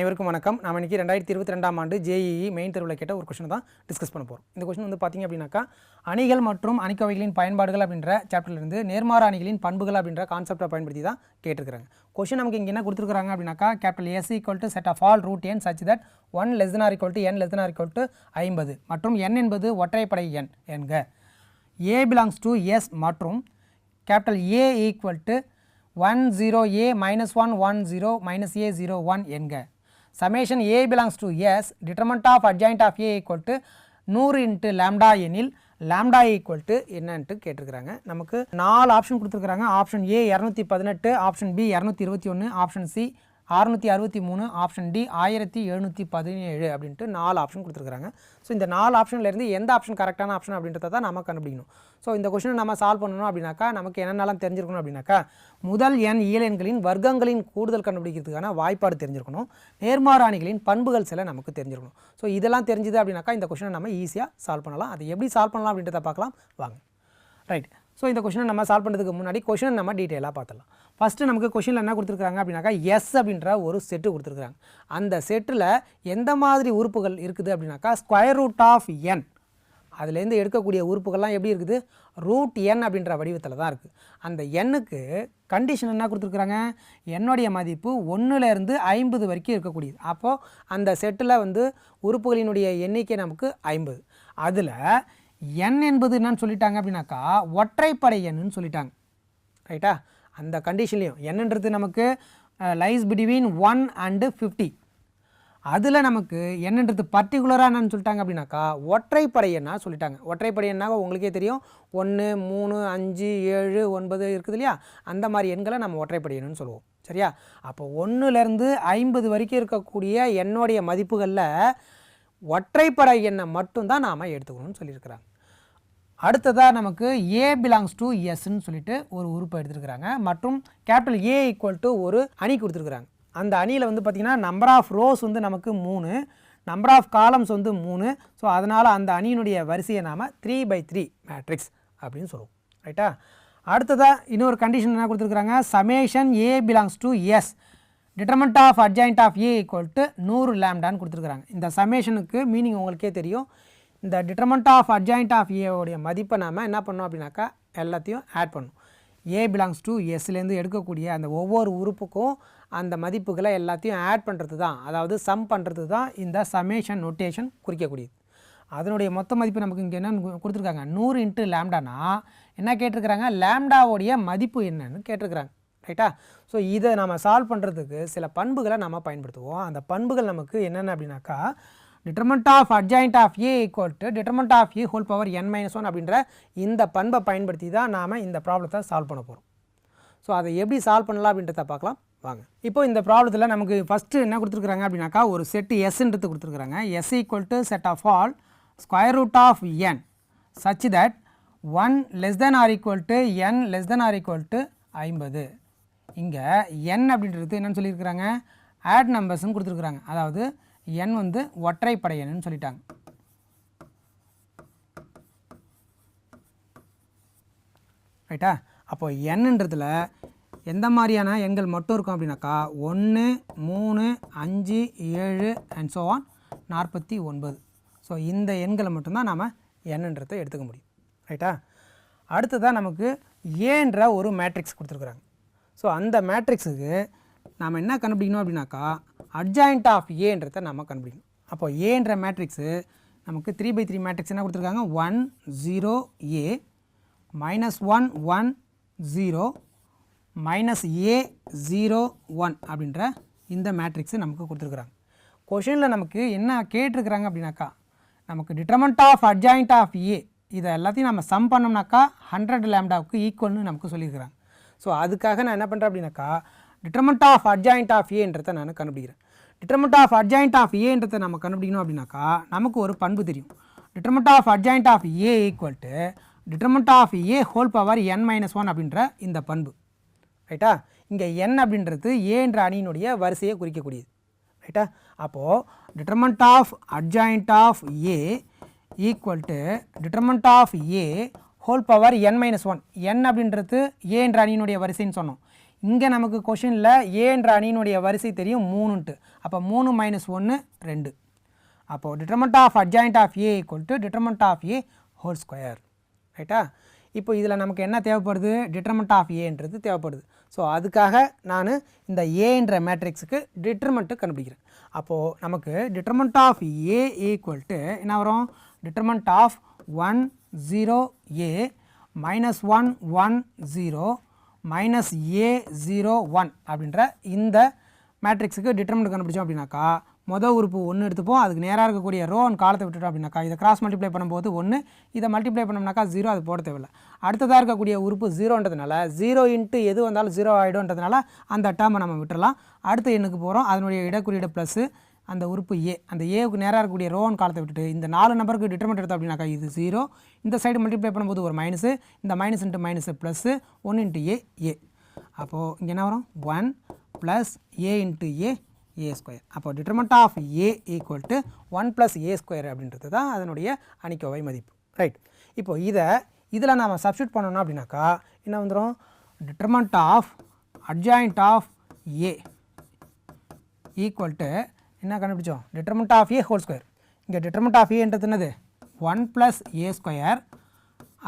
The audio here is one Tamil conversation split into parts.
அனைவருக்கும் வணக்கம். நாம் இன்றைக்கி ரெண்டாயிரத்தி இருபத்தி ரெண்டாம் ஆண்டு ஜேஇஇ மெயின் தேர்வில் கேட்ட ஒரு கொஷனை தான் டிஸ்கஸ் பண்ண போகிறோம் இந்த கொஷின் வந்து பார்த்திங்க அப்படின்னாக்கா அணிகள் மற்றும் அணிக்கவைகளின் பயன்பாடுகள் அப்படின்ற சாப்டர்லேருந்து நேர்மாற அணிகளின் பண்புகள் அப்படின்ற கான்செப்டை பயன்படுத்தி தான் கேட்டிருக்கிறாங்க. கொஷின் நமக்கு இங்கே என்ன கொடுத்துருக்காங்க அப்படின்னாக்கா capital S equal to set of all root N such that one less than or equal to N less than or equal to ஐம்பது. மற்றும் என் என்பது ஒற்றைப்படை என் என்க. ஏ பிலாங்ஸ் டு எஸ் மற்றும் capital A equal to one zero A minus one one zero minus A zero one என்க. Summation A belongs to S determinant of adjoint of A equal to நூறு இன்ட்டு லேம்டா எனில் லேம்டா ஈக்குவல் டு என்னன்ட்டு கேட்டிருக்கிறாங்க. நமக்கு நாலு ஆப்ஷன் கொடுத்துருக்குறாங்க. ஆப்ஷன் ஏ இரநூத்தி பதினெட்டு ஆப்ஷன் பி இரநூத்தி இருபத்தி ஒன்று ஆப்ஷன் சி அறுநூற்றி அறுபத்தி மூணு ஆப்ஷன் டி ஆயிரத்தி எழுநூற்றி பதினேழு அப்படின்ட்டு நாலு ஆப்ஷன் கொடுத்துருக்காங்க ஸோ இந்த நாலு ஆப்ஷன்லேருந்து எந்த ஆப்ஷன் கரெக்டான ஆப்ஷன் அப்படின்றத தான் நம்ம கண்டுபிடிக்கணும். ஸோ இந்த கொஷினை நம்ம சால்வ் பண்ணணும் அப்படின்னாக்கா நமக்கு என்னென்னலாம் தெரிஞ்சிருக்கணும் அப்படின்னாக்கா முதல் எண் இயலெண்களின் வர்க்கங்களின் கூடுதல் கண்டுபிடிக்கிறதுக்கான வாய்ப்பாடு தெரிஞ்சிருக்கணும். நேர்மாறாணிகளின் பண்புகள் சில நமக்கு தெரிஞ்சிருக்கணும். ஸோ இதெல்லாம் தெரிஞ்சுது அப்படின்னாக்கா இந்த கொஷினை நம்ம ஈஸியாக சால்வ் பண்ணலாம். அதை எப்படி சால்வ் பண்ணலாம் அப்படின்றத பார்க்கலாம். வாங்க. ரைட் ஸோ இந்த கொஷினை நம்ம சால்வ் பண்ணுறதுக்கு முன்னாடி கொஷினை நம்ம டீட்டெயிலாக பார்த்துலாம் ஃபஸ்ட்டு நமக்கு கொஷினில் என்ன கொடுத்துருக்காங்க அப்படின்னாக்கா எஸ் அப்படின்ற ஒரு செட்டு கொடுத்துருக்காங்க அந்த செட்டில் எந்த மாதிரி உறுப்புகள் இருக்குது அப்படின்னாக்கா ஸ்கொயர் ரூட் ஆஃப் என் அதுலேருந்து எடுக்கக்கூடிய உறுப்புகள்லாம் எப்படி இருக்குது? ரூட் என் அப்படின்ற வடிவத்தில் தான் இருக்குது அந்த எண்ணுக்கு கண்டிஷன் என்ன கொடுத்துருக்குறாங்க? என்னுடைய மதிப்பு ஒன்றுலேருந்து ஐம்பது வரைக்கும் இருக்கக்கூடியது. அப்போது அந்த செட்டில் வந்து உறுப்புகளினுடைய எண்ணிக்கை நமக்கு ஐம்பது. அதில் எண் என்பது என்னன்னு சொல்லிட்டாங்க அப்படின்னாக்கா ஒற்றைப்படை எண்ணுன்னு சொல்லிட்டாங்க ரைட்டா அந்த கண்டிஷன்லேயும் என்னன்றது நமக்கு lies between one and fifty அதில் நமக்கு என்னன்றது பர்டிகுலராக என்னன்னு சொல்லிட்டாங்க அப்படின்னாக்கா ஒற்றைப்படை எண்ணா சொல்லிட்டாங்க. ஒற்றைப்படை எண்ணாக உங்களுக்கே தெரியும்? ஒன்று மூணு அஞ்சு ஏழு ஒன்பது இருக்குது இல்லையா? அந்த மாதிரி எண்களை நம்ம ஒற்றைப்படை எண்ணுன்னு சொல்லுவோம். சரியா? அப்போ ஒன்றுலேருந்து ஐம்பது வரைக்கும் இருக்கக்கூடிய என்னுடைய மதிப்புகளில் ஒற்றைப்படை எண்ணை மட்டும்தான் நாம் எடுத்துக்கணும்னு சொல்லியிருக்கிறாங்க. அடுத்ததாக நமக்கு ஏ பிலாங்ஸ் டு எஸ்ன்னு சொல்லிட்டு ஒரு உறுப்பை எடுத்துருக்குறாங்க. மற்றும் கேபிட்டல் ஏ ஈக்குவல் டு ஒரு அணி கொடுத்துருக்குறாங்க. அந்த அணியில் வந்து பார்த்திங்கன்னா நம்பர் ஆஃப் ரோஸ் வந்து நமக்கு மூணு நம்பர் ஆஃப் காலம்ஸ் வந்து மூணு. ஸோ அதனால் அந்த அணியினுடைய வரிசையை நாம் த்ரீ பை த்ரீ மேட்ரிக்ஸ் அப்படின்னு சொல்லுவோம். ரைட்டா அடுத்ததாக இன்னொரு கண்டிஷன் என்ன கொடுத்துருக்குறாங்க? Summation A belongs to S determinant of adjoint of A equal to நூறு லேம்டான்னு கொடுத்துருக்குறாங்க. இந்த சமேஷனுக்கு மீனிங் உங்களுக்கே தெரியும். இந்த டிட்டர்மெண்ட் ஆஃப் அட்ஜாயிண்ட் ஆஃப் ஏவோடைய மதிப்பை நாம் என்ன பண்ணோம் அப்படின்னாக்கா எல்லாத்தையும் ஆட் பண்ணும் ஏ பிலாங்ஸ் டு எஸ்லேருந்து எடுக்கக்கூடிய அந்த ஒவ்வொரு உறுப்புக்கும் அந்த மதிப்புகளை எல்லாத்தையும் ஆட் பண்ணுறது தான் அதாவது சம் பண்ணுறது தான் இந்த சமேஷன் நொட்டேஷன் குறிக்கக்கூடியது. அதனுடைய மொத்த மதிப்பு நமக்கு இங்கே என்ன கொடுத்துருக்காங்க. நூறு இன்ட்டு லேம்டானா என்ன கேட்டிருக்கிறாங்க? லேம்டாவோடைய மதிப்பு என்னன்னு கேட்டிருக்கிறாங்க. ரைட்டா ஸோ இதை நம்ம சால்வ் பண்ணுறதுக்கு சில பண்புகளை நம்ம பயன்படுத்துவோம். அந்த பண்புகள் நமக்கு என்னென்ன அப்படின்னாக்கா determinant of adjoint of A equal to determinant of A whole power N minus one அப்படின்ற இந்த பண்பை பயன்படுத்தி தான் நாம் இந்த ப்ராப்ளத்தை சால்வ் பண்ண போகிறோம் ஸோ அதை எப்படி சால்வ் பண்ணலாம் அப்படின்றத பார்க்கலாம். வாங்க. இப்போ இந்த ப்ராப்ளத்தில் நமக்கு ஃபஸ்ட்டு என்ன கொடுத்துருக்குறாங்க அப்படின்னாக்கா ஒரு செட்டு எஸ்ன்றது கொடுத்துருக்குறாங்க. S equal to set of all square root of N such that one less than or equal to N less than or equal to ஐம்பது. இங்கே என் அப்படின்றது என்னென்னு சொல்லியிருக்கிறாங்க. ஆட் நம்பர்ஸ்னு கொடுத்துருக்குறாங்க. அதாவது எண் வந்து ஒற்றைப்படை எண்ணுன்னு சொல்லிட்டாங்க. ரைட்டா அப்போது எண்ணுன்றதுல எந்த மாதிரியான எண்கள் மட்டும் இருக்கும் அப்படின்னாக்கா ஒன்று மூணு அஞ்சு ஏழு அண்ட் ஸோ ஆன் நாற்பத்தி ஒன்பது. ஸோ இந்த எண்களை மட்டும்தான் நாம் எண்ணுன்றதை எடுத்துக்க முடியும். ரைட்டா அடுத்ததாக நமக்கு ஏன்ற ஒரு மேட்ரிக்ஸ் கொடுத்துருக்குறாங்க. ஸோ அந்த மேட்ரிக்ஸுக்கு நாம் என்ன கண்டுபிடிக்கணும் அப்படின்னாக்கா அட்ஜாயிண்ட் ஆஃப் ஏன்றத நம்ம கண்டுபிடிக்கணும். அப்போ ஏன்ற மேட்ரிக்ஸு நமக்கு த்ரீ பை த்ரீ மேட்ரிக்ஸ் என்ன கொடுத்துருக்காங்க? One zero A minus one one zero minus A zero one அப்படின்ற இந்த மேட்ரிக்ஸு நமக்கு கொடுத்துருக்குறாங்க. கொஷினில் நமக்கு என்ன கேட்டிருக்கிறாங்க அப்படின்னாக்கா நமக்கு determinant of adjoint of A இதை எல்லாத்தையும் நம்ம சம் பண்ணோம்னாக்கா ஹண்ட்ரட் லேம்டாவுக்கு ஈக்குவல்னு நமக்கு சொல்லியிருக்கிறாங்க. ஸோ அதுக்காக நான் என்ன பண்ணுறேன் அப்படின்னாக்கா டிட்டர்மெண்ட் ஆஃப் அட்ஜாயிண்ட் ஆஃப் ஏன்றதை நான் கண்டுபிடிக்கிறேன். டிட்டர்மெண்ட் ஆஃப் அட்ஜாயிண்ட் ஆஃப் ஏன்றதை நம்ம கண்டுபிடிக்கணும் அப்படின்னாக்கா நமக்கு ஒரு பண்பு தெரியும். Determinant of adjoint of A equal to determinant of A whole power N minus one அப்படின்ற இந்த பண்பு. ரைட்டா இங்கே என் அப்படின்றது ஏ என்ற அணியினுடைய வரிசையை குறிக்கக்கூடியது. ரைட்டா அப்போது determinant of adjoint of A equal to determinant of A whole power N minus one N அப்படின்றது ஏ என்ற அணியினுடைய வரிசைன்னு சொன்னோம். இங்கே நமக்கு கொஷினில் ஏன்ற அணியினுடைய வரிசை தெரியும் மூணுன்ட்டு. அப்போ மூணு மைனஸ் ஒன்று ரெண்டு. அப்போது determinant of adjoint of A equal to determinant of A whole square ரைட்டா இப்போ இதில் நமக்கு என்ன தேவைப்படுது? டிட்டர்மெண்ட் ஆஃப் ஏன்றது தேவைப்படுது. ஸோ அதுக்காக நான் இந்த ஏன்ற மேட்ரிக்ஸுக்கு டிட்டர்மெண்ட்டு கண்டுபிடிக்கிறேன். அப்போது நமக்கு determinant of A equal to என்ன வரும்? Determinant of one zero A minus one one zero minus A zero one அப்படின்ற இந்த மேட்ரிக்ஸுக்கு டிட்டர்மெண்ட் கண்டுபிடிச்சோம் அப்படின்னாக்கா மொதல் உறுப்பு ஒன்று எடுத்துப்போம். அதுக்கு நேராக இருக்கக்கூடிய ரோ அண்ட் காலத்தை விட்டுட்டோம் அப்படின்னாக்கா இதை கிராஸ் மல்டிப்ளை பண்ணும்போது ஒன்று இதை மல்டிப்ளை பண்ணோம்னாக்கா ஜீரோ அது போட தேவையில்லை. அடுத்ததாக இருக்கக்கூடிய உறுப்பு ஜீரோன்றதுனால ஜீரோ இன்ட்டு எது வந்தாலும் ஜீரோ ஆகிடும்ன்றதுனால அந்த டேர்மை நம்ம விட்டுறலாம். அடுத்த எண்ணுக்கு போகிறோம் அதனுடைய இடக்குறியீடு ப்ளஸ்ஸு அந்த உறுப்பு ஏ அந்த ஏவுக்கு நேராக இருக்கக்கூடிய ரோன் காலத்தை விட்டுட்டு இந்த நாலு நம்பருக்கு டிட்டர்மெண்ட் எடுத்தோம் அப்படின்னாக்கா இது ஜீரோ இந்த சைடு மல்டிப்ளை பண்ணும்போது ஒரு மைனஸு இந்த minus into minus plus one into A A அப்போது இங்கே என்ன வரும்? One plus A into A A square அப்போ determinant of A equal to one plus A square அப்படின்றது தான் அதனுடைய அணிக்கோவை மதிப்பு. ரைட் இப்போ இதை இதில் நாம் சப்ஸ்டியூட் பண்ணணும் அப்படின்னாக்கா என்ன வந்துடும் determinant of adjoint of A equal to என்ன கண்டுபிடிச்சோம்? Determinant of A whole square இங்கே டிட்டர்மெண்ட் ஆஃப் ஏன்றது என்னது? ஒன் ப்ளஸ் ஏ ஸ்கொயர்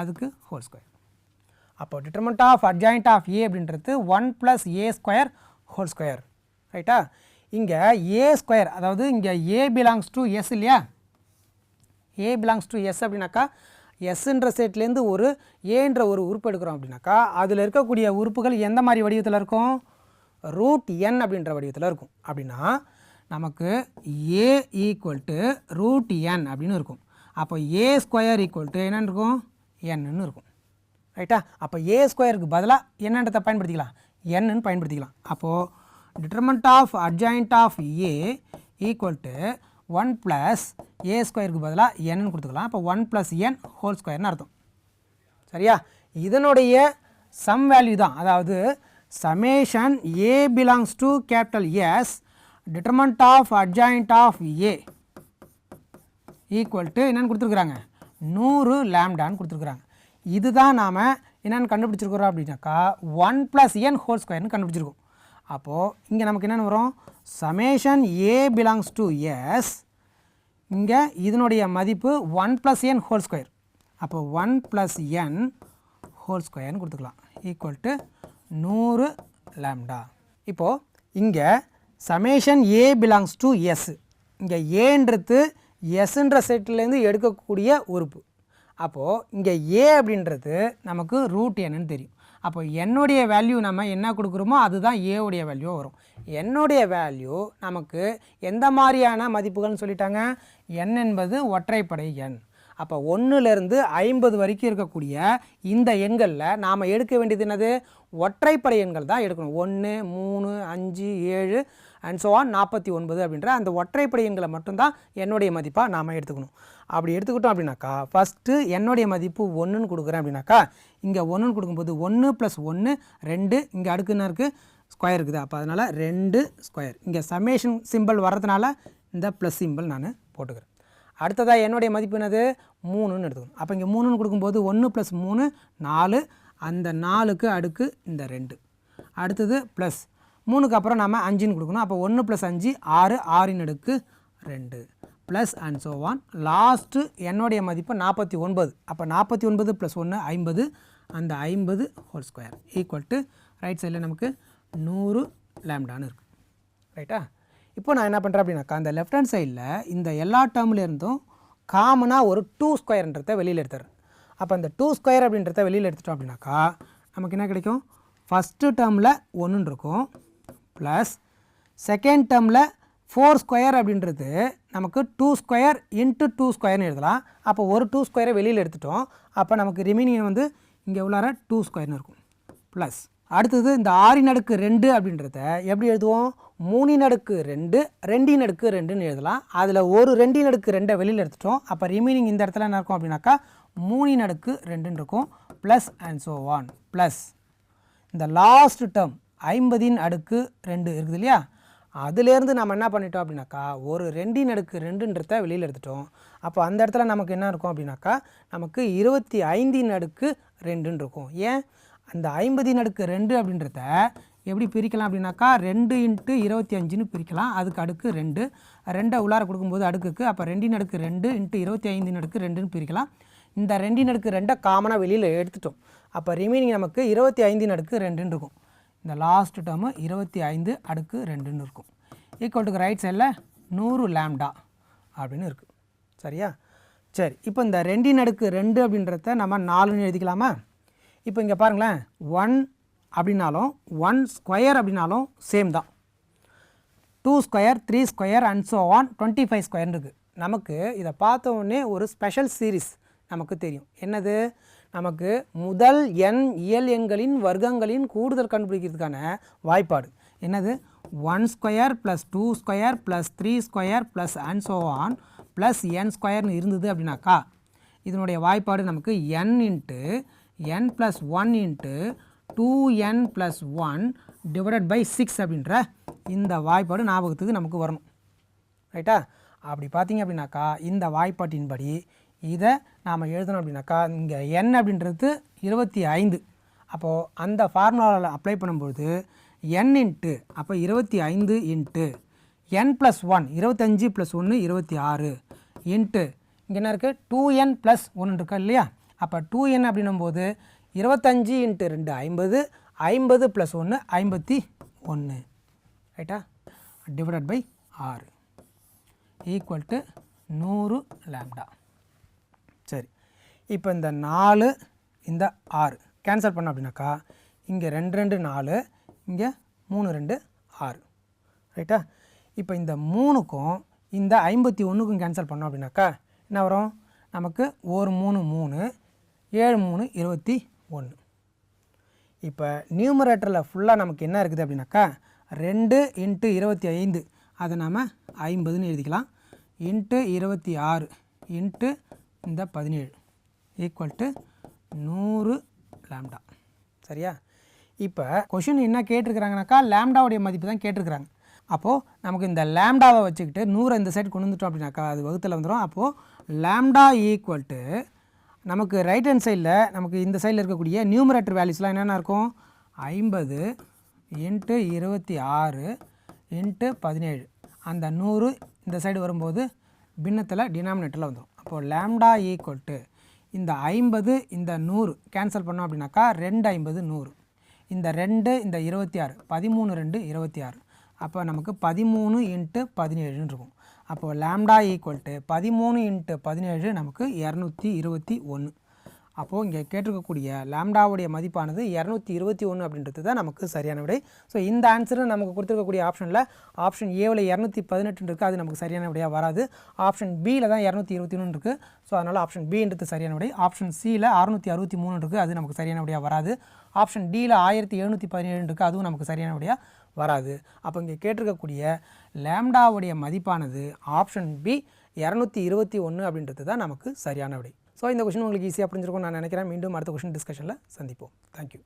அதுக்கு ஹோல் ஸ்கொயர் அப்போ determinant of adjoint of A அப்படின்றது one plus A square whole square ரைட்டா இங்கே ஏ ஸ்கொயர் அதாவது இங்கே ஏ பிலாங்ஸ் டு எஸ் இல்லையா? ஏ பிலாங்ஸ் டு எஸ் அப்படின்னாக்கா எஸ்ன்ற செட்லேருந்து ஒரு ஏன்ற ஒரு உறுப்பு எடுக்கிறோம் அப்படின்னாக்கா அதில் இருக்கக்கூடிய உறுப்புகள் எந்த மாதிரி வடிவத்தில் இருக்கும்? ரூட் என் அப்படின்ற வடிவத்தில் இருக்கும். அப்படின்னா நமக்கு A equal to root N அப்படின்னு இருக்கும். அப்போ ஏ ஸ்கொயர் ஈக்குவல் டு என்னன்னு இருக்கும்? என்னன்னு இருக்கும். ரைட்டா அப்போ ஏ ஸ்கொயருக்கு பதிலாக என்னன்றதை பயன்படுத்திக்கலாம். என்னன்னு பயன்படுத்திக்கலாம். அப்போது determinant of adjoint of A equal to one plus A ஸ்கொயருக்கு பதிலாக என்னன்னு கொடுத்துக்கலாம். அப்போ ஒன் ப்ளஸ் என் ஹோல் ஸ்கொயர்னு அர்த்தம். சரியா? இதனுடைய சம் வேல்யூ தான். அதாவது summation A belongs to capital S determinant of adjoint of A equal to என்னென்னு கொடுத்துருக்குறாங்க. நூறு லேம்டான்னு கொடுத்துருக்குறாங்க. இதுதான் நாம் என்னென்னு கண்டுபிடிச்சிருக்கிறோம் அப்படின்னாக்கா ஒன் ப்ளஸ் என் ஹோல் ஸ்கொயர்னு கண்டுபிடிச்சிருக்கோம். அப்போது இங்கே நமக்கு என்னென்னு வரும்? Summation A belongs to S இங்கே இதனுடைய மதிப்பு one plus N whole square அப்போ ஒன் ப்ளஸ் என் ஹோல் ஸ்கொயர்னு கொடுத்துக்கலாம். ஈக்குவல் டு நூறு லேம்டா இப்போது இங்கே summation A belongs to S இங்கே ஏன்றது எஸ்ன்ற செட்டிலேருந்து எடுக்கக்கூடிய உறுப்பு. அப்போது இங்கே ஏ அப்படின்றது நமக்கு ரூட் என்னன்னு தெரியும். அப்போ என்னுடைய வேல்யூ நம்ம என்ன கொடுக்குறோமோ அதுதான் ஏவுடைய வேல்யூ வரும். என்னுடைய வேல்யூ நமக்கு எந்த மாதிரியான மதிப்புகள்னு சொல்லிட்டாங்க? என் என்பது ஒற்றைப்படை எண். அப்போ ஒன்றுலேருந்து ஐம்பது வரைக்கும் இருக்கக்கூடிய இந்த எண்களில் நாம் எடுக்க வேண்டியது என்னது? ஒற்றைப்படை எண்கள் தான் எடுக்கணும். ஒன்று மூணு அஞ்சு ஏழு அண்ட் ஸோ ஆன் நாற்பத்தி ஒன்பது அப்படின்ற அந்த ஒற்றைப்படை எண்களை மட்டும்தான் என்னுடைய மதிப்பாக நாம் எடுத்துக்கணும். அப்படி எடுத்துக்கிட்டோம் அப்படின்னாக்கா ஃபஸ்ட்டு என்னுடைய மதிப்பு ஒன்றுன்னு கொடுக்குறேன் அப்படின்னாக்கா இங்கே ஒன்றுன்னு கொடுக்கும்போது ஒன்று ப்ளஸ் ஒன்று ரெண்டு இங்கே அடுக்கு என்ன இருக்குது ஸ்கொயர் இருக்குது. அப்போ அதனால் ரெண்டு ஸ்கொயர் இங்கே சமேஷன் சிம்பிள் வர்றதுனால இந்த ப்ளஸ் சிம்பிள் நான் போட்டுக்கிறேன். அடுத்ததாக என்னுடைய மதிப்பு என்னது? மூணுன்னு எடுத்துக்கணும். அப்போ இங்கே மூணுன்னு கொடுக்கும்போது ஒன்று ப்ளஸ் மூணு நாலு. அந்த நாலுக்கு அடுக்கு இந்த ரெண்டு. அடுத்தது ப்ளஸ் மூணுக்கு அப்புறம் நம்ம அஞ்சுன்னு கொடுக்கணும். அப்போ ஒன்று ப்ளஸ் அஞ்சு ஆறு ஆறின் அடுக்கு ரெண்டு. Plus and so on last என்னுடைய மதிப்பு நாற்பத்தி ஒன்பது. அப்போ நாற்பத்தி ஒன்பது ப்ளஸ் ஒன்று ஐம்பது. அந்த ஐம்பது whole square equal to right சைடில் நமக்கு நூறு லேம்டான்னு இருக்குது ரைட்டா இப்போ நான் என்ன பண்ணுறேன் அப்படின்னாக்கா அந்த லெஃப்ட் ஹேண்ட் சைடில் இந்த எல்லா டேர்ம்லேருந்தும் காமனாக ஒரு டூ ஸ்கொயர்ன்றதை வெளியில் எடுத்துறேன் அப்போ அந்த டூ ஸ்கொயர் அப்படின்றத வெளியில் எடுத்துட்டோம் அப்படின்னாக்கா நமக்கு என்ன கிடைக்கும்? ஃபஸ்ட்டு டேர்மில் ஒன்றுன்னு இருக்கும். ப்ளஸ் செகண்ட் டேர்மில் ஃபோர் ஸ்கொயர் அப்படின்றது நமக்கு டூ ஸ்கொயர் இன்ட்டு டூ ஸ்கொயர்னு எழுதலாம். அப்போ ஒரு டூ ஸ்கொயரை வெளியில் எடுத்துட்டோம். அப்போ நமக்கு ரிமைனிங் வந்து இங்கே உள்ளார டூ ஸ்கொயர்னு இருக்கும். ப்ளஸ் அடுத்தது இந்த ஆறின் அடுக்கு ரெண்டு அப்படின்றத எப்படி எழுதுவோம்? மூணின் அடுக்கு ரெண்டு ரெண்டின் அடுக்கு ரெண்டுன்னு எழுதலாம். அதில் ஒரு ரெண்டின் அடுக்கு ரெண்டை வெளியில் எடுத்துட்டோம். அப்போ ரிமைனிங் இந்த இடத்துல என்ன இருக்கும் அப்படின்னாக்கா மூணின் அடுக்கு ரெண்டுன்னு இருக்கும். Plus and so on plus இந்த லாஸ்ட் டேர்ம் ஐம்பதின் அடுக்கு ரெண்டு இருக்குது இல்லையா? அதுலேருந்து நம்ம என்ன பண்ணிட்டோம் அப்படின்னாக்கா ஒரு ரெண்டின் அடுக்கு ரெண்டுன்றத வெளியில் எடுத்துட்டோம். அப்போ அந்த இடத்துல நமக்கு என்ன இருக்கும் அப்படின்னாக்கா நமக்கு இருபத்தி ஐந்தின் அடுக்கு ரெண்டுன்னு இருக்கும். ஏன்? அந்த ஐம்பதின் அடுக்கு ரெண்டு அப்படின்றத எப்படி பிரிக்கலாம் அப்படின்னாக்கா ரெண்டு இன்ட்டு இருபத்தி அஞ்சுன்னு பிரிக்கலாம். அதுக்கு அடுக்கு ரெண்டு. ரெண்டை உள்ளார கொடுக்கும்போது அடுக்குக்கு அப்போ ரெண்டின் அடுக்கு ரெண்டு இன்ட்டு இருபத்தி ஐந்தின் அடுக்கு ரெண்டுன்னு பிரிக்கலாம். இந்த ரெண்டின் அடுக்கு ரெண்டை காமனாக வெளியில் எடுத்துட்டோம். அப்போ ரிமைனிங் நமக்கு இருபத்தி ஐந்தின் அடுக்கு ரெண்டுன்னு இருக்கும். இந்த லாஸ்ட் டேர்மு இருபத்தி ஐந்து அடுக்கு ரெண்டுன்னு இருக்கும். ஈக்குவல் டுக்கு ரைட் சைடில் நூறு லேம்டா அப்படின்னு இருக்குது சரியா? சரி இப்போ இந்த ரெண்டின் அடுக்கு ரெண்டு அப்படின்றத நம்ம நாலுன்னு எழுதிக்கலாமா? இப்போ இங்கே பாருங்களேன் ஒன் அப்படின்னாலும் ஒன் ஸ்கொயர் அப்படின்னாலும் சேம் தான். Two square three square and so on twenty five square இருக்குது நமக்கு இதை பார்த்த உடனே ஒரு ஸ்பெஷல் சீரிஸ் நமக்கு தெரியும். என்னது? நமக்கு முதல் எண் இயல் எண்களின் வர்க்கங்களின் கூடுதல் கண்டுபிடிக்கிறதுக்கான வாய்ப்பாடு. என்னது? One square plus two square plus three square plus and so on plus N ஸ்கொயர்னு இருந்தது அப்படின்னாக்கா இதனுடைய வாய்ப்பாடு நமக்கு N into N plus one into two N plus one divided by six அப்படின்ற இந்த வாய்ப்பாடு ஞாபகத்துக்கு நமக்கு வரணும். ரைட்டா அப்படி பார்த்தீங்க அப்படின்னாக்கா இந்த வாய்ப்பாட்டின்படி இதை நாம் எழுதணும் அப்படின்னாக்கா இங்கே என் அப்படின்றது இருபத்தி ஐந்து. அப்போது அந்த ஃபார்முலாவில் அப்ளை பண்ணும்பொழுது என் இன்ட்டு அப்போ இருபத்தி ஐந்து இன்ட்டு என் ப்ளஸ் ஒன் இருபத்தஞ்சி ப்ளஸ் ஒன்று இருபத்தி ஆறு. இன்ட்டு இங்கே என்ன இருக்குது டூ என் ப்ளஸ் ஒன்று இருக்கா இல்லையா? அப்போ டூ என் அப்படின்னும் போது இருபத்தஞ்சி இன்ட்டு ரெண்டு ஐம்பது ஐம்பது ப்ளஸ் ஒன்று ஐம்பத்தி ஒன்று. ரைட்டா டிவைடட் பை ஆறு. ஈக்குவல் டு நூறு லேம்டா சரி. இப்போ இந்த நாலு இந்த ஆறு. கேன்சல் பண்ணோம் அப்படின்னாக்கா இங்கே ரெண்டு ரெண்டு நாலு இங்கே மூணு ரெண்டு ஆறு. ரைட்டா இப்போ இந்த மூணுக்கும் இந்த ஐம்பத்தி ஒன்றுக்கும் கேன்சல் பண்ணோம் அப்படின்னாக்கா என்ன வரும்? நமக்கு ஒரு மூணு மூணு ஏழு மூணு இருபத்தி ஒன்று இப்போ நியூமரேட்டரில் ஃபுல்லாக நமக்கு என்ன இருக்குது அப்படின்னாக்கா ரெண்டு இன்ட்டு இருபத்தி ஐந்து. அதை நாம் ஐம்பதுன்னு எழுதிக்கலாம். இன்ட்டு இருபத்தி ஆறு இன்ட்டு இந்த பதினேழு ஈக்குவல் டு நூறு லேம்டா சரியா? இப்போ கொஷின் என்ன கேட்டிருக்கிறாங்கனாக்கா லேம்டாவுடைய மதிப்பு தான் கேட்டிருக்கிறாங்க. அப்போது நமக்கு இந்த லேம்டாவை வச்சுக்கிட்டு நூறை இந்த சைடு கொண்டு வந்துட்டோம் அப்படின்னாக்கா அது வகுத்தில் வந்துடும் அப்போது லேம்டா ஈக்குவல் டு நமக்கு ரைட் ஹேண்ட் சைடில் நமக்கு இந்த சைடில் இருக்கக்கூடிய நியூமரேட்டர் வேல்யூஸ்லாம் என்னென்ன இருக்கும்? ஐம்பது இன்ட்டு இருபத்தி ஆறு இன்ட்டு பதினேழு. அந்த நூறு இந்த சைடு வரும்போது பின்னத்தில் டினாமினேட்டரில் வந்துடும் அப்போது லேம்டா ஈக்குவல் டு இந்த ஐம்பது இந்த நூறு கேன்சல் பண்ணோம் அப்படின்னாக்கா ரெண்டு ஐம்பது நூறு. இந்த ரெண்டு இந்த இருபத்தி ஆறு பதிமூணு ரெண்டு இருபத்தி ஆறு. அப்போ நமக்கு பதிமூணு இன்ட்டு பதினேழுன்னு இருக்கும். அப்போது லேம்டா ஈக்குவல் டு பதிமூணு இன்ட்டு பதினேழு நமக்கு இரநூத்தி இருபத்தி ஒன்று. அப்போது இங்கே கேட்டிருக்கக்கூடிய லேம்டாவுடைய மதிப்பானது இரநூத்தி இருபத்தி ஒன்று அப்படின்றது தான் நமக்கு சரியான விடை. ஸோ இந்த ஆன்சரு நமக்கு கொடுத்துருக்கக்கூடிய ஆப்ஷனில் ஆப்ஷன் ஏவில் இரநூத்தி பதினெட்டு இருக்குது அது நமக்கு சரியான விடையாக வராது. ஆப்ஷன் பியில் தான் இரநூத்தி இருபத்தி ஒன்று இருக்குது ஸோ அதனால் ஆப்ஷன் பின்றது சரியான விடை. ஆப்ஷன் சியில் அறுநூற்றி அறுபத்தி மூணு இருக்குது அது நமக்கு சரியான விடையாக வராது. ஆப்ஷன் டியில் ஆயிரத்தி எழுநூற்றி பதினேழு இருக்குது அதுவும் நமக்கு சரியான விடையாக வராது. அப்போ இங்கே கேட்டிருக்கக்கூடிய லேம்டாவுடைய மதிப்பானது ஆப்ஷன் பி இரநூத்தி இருபத்தி ஒன்று அப்படின்றது தான் நமக்கு சரியான விடை. ஸோ இந்த கொஷின் உங்களுக்கு ஈஸியாக புரிஞ்சிருக்கும்னு நான் நினைக்கிறேன். மீண்டும் அடுத்த கொஷின் டிஸ்கஷனில் சந்திப்போம். தேங்க்யூ